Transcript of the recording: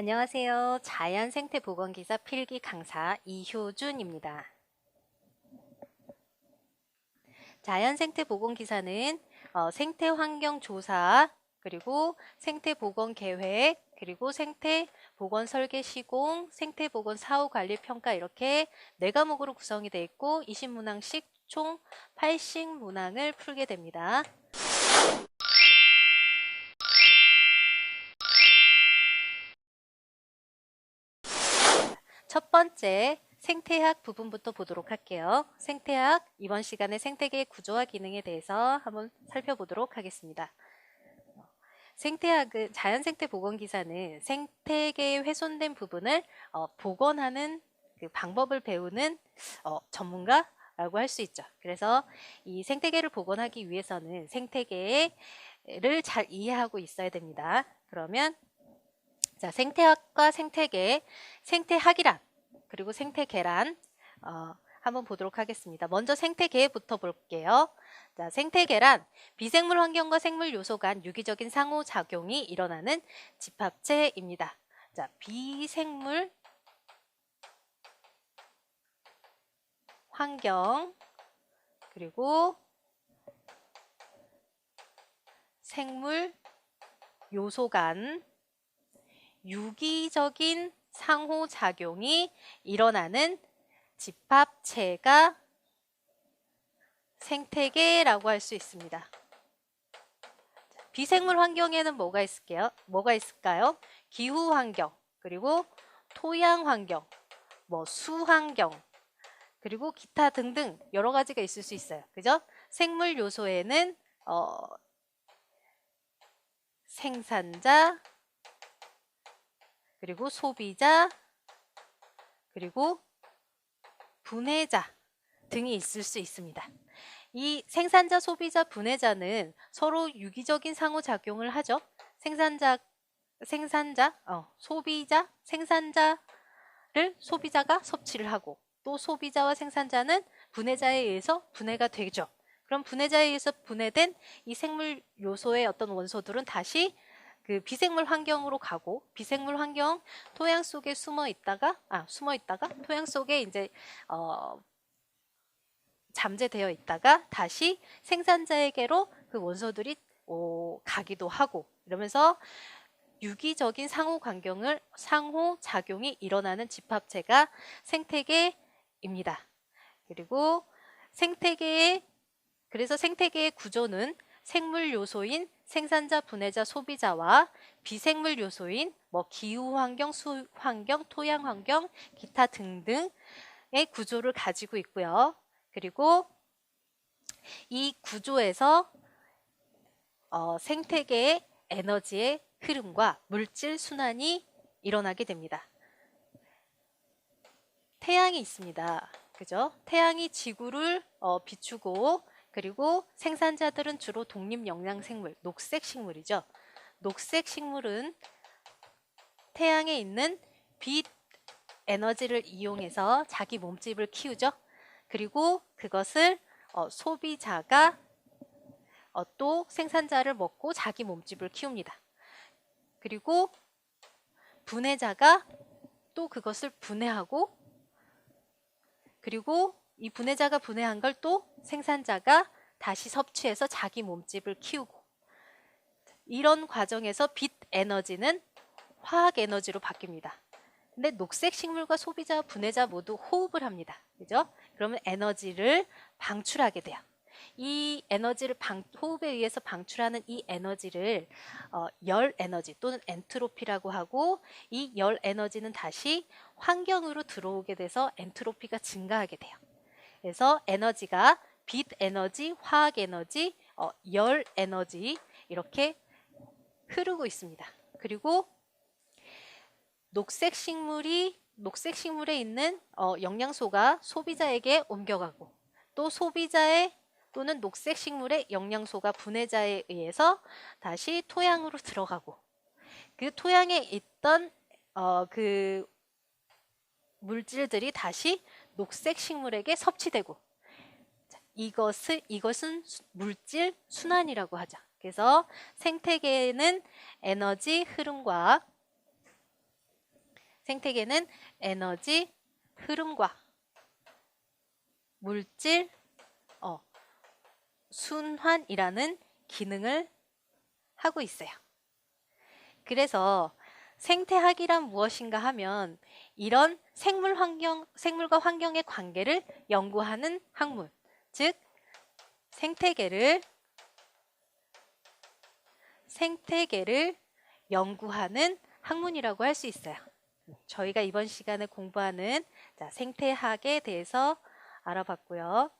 안녕하세요. 자연생태보건기사 필기 강사 이효준입니다. 자연생태보건기사는 어, 생태환경조사 그리고 생태보건계획 그리고 생태보건설계 시공 생태보건 사후관리평가 이렇게 네 과목으로 구성이 되어 있고 20문항씩 총 80문항을 풀게 됩니다. 첫 번째 생태학 부분부터 보도록 할게요. 생태학 이번 시간에 생태계의 구조와 기능에 대해서 한번 살펴보도록 하겠습니다. 생태학은 자연생태보건기사는 생태계의 훼손된 부분을 어, 복원하는 그 방법을 배우는 어, 전문가 라고 할 수 있죠. 그래서 이 생태계를 복원하기 위해서는 생태계를 잘 이해하고 있어야 됩니다. 그러면 자, 생태학과 생태계, 생태학이란 그리고 생태계란 어, 한번 보도록 하겠습니다. 먼저 생태계부터 볼게요. 자, 생태계란 비생물 환경과 생물 요소 간 유기적인 상호작용이 일어나는 집합체입니다. 자, 비생물 환경 그리고 생물 요소 간 유기적인 상호작용이 일어나는 집합체가 생태계라고 할 수 있습니다. 비생물 환경에는 뭐가 있을게요? 뭐가 있을까요? 기후 환경, 그리고 토양 환경, 뭐 수환경, 그리고 기타 등등 여러 가지가 있을 수 있어요. 그죠? 생물 요소에는 어, 생산자, 그리고 소비자, 그리고 분해자 등이 있을 수 있습니다. 이 생산자, 소비자, 분해자는 서로 유기적인 상호작용을 하죠. 생산자, 생산자, 어, 소비자, 생산자를 소비자가 섭취를 하고 또 소비자와 생산자는 분해자에 의해서 분해가 되죠. 그럼 분해자에 의해서 분해된 이 생물 요소의 어떤 원소들은 다시 그 비생물 환경으로 가고 비생물 환경 토양 속에 숨어 있다가 아 숨어 있다가 토양 속에 이제 어 잠재되어 있다가 다시 생산자에게로 그 원소들이 오, 가기도 하고 이러면서 유기적인 상호 관경을 상호 작용이 일어나는 집합체가 생태계입니다. 그리고 생태계의 그래서 생태계의 구조는 생물 요소인 생산자, 분해자, 소비자와 비생물 요소인 뭐 기후 환경, 수 환경, 토양 환경, 기타 등등의 구조를 가지고 있고요. 그리고 이 구조에서 어, 생태계의 에너지의 흐름과 물질 순환이 일어나게 됩니다. 태양이 있습니다. 그죠? 태양이 지구를 어, 비추고 그리고 생산자들은 주로 독립영양생물, 녹색 식물이죠. 녹색 식물은 태양에 있는 빛 에너지를 이용해서 자기 몸집을 키우죠. 그리고 그것을 어, 소비자가 어, 또 생산자를 먹고 자기 몸집을 키웁니다. 그리고 분해자가 또 그것을 분해하고 그리고 이 분해자가 분해한 걸 또 생산자가 다시 섭취해서 자기 몸집을 키우고 이런 과정에서 빛 에너지는 화학 에너지로 바뀝니다. 근데 녹색 식물과 소비자, 분해자 모두 호흡을 합니다. 그죠? 그러면 에너지를 방출하게 돼요. 이 에너지를 방, 호흡에 의해서 방출하는 이 에너지를 어, 열 에너지 또는 엔트로피라고 하고 이 열 에너지는 다시 환경으로 들어오게 돼서 엔트로피가 증가하게 돼요. 그래서 에너지가 빛 에너지, 화학 에너지, 어, 열 에너지 이렇게 흐르고 있습니다. 그리고 녹색 식물이 녹색 식물에 있는 어, 영양소가 소비자에게 옮겨가고 또 소비자의 또는 녹색 식물의 영양소가 분해자에 의해서 다시 토양으로 들어가고 그 토양에 있던 어, 그 물질들이 다시 녹색 식물에게 섭취되고 이것을 이것은 물질 순환이라고 하죠. 그래서 생태계는 에너지 흐름과 생태계는 에너지, 흐름과 물질, 어, 순환이라는 기능을 하고 있어요. 그래서 생태학이란 무엇인가 하면 이런 생물 환경, 생물과 환경의 관계를 연구하는 학문, 즉 생태계를 생태계를 연구하는 학문이라고 할 수 있어요. 저희가 이번 시간에 공부하는 자, 생태학에 대해서 알아봤고요.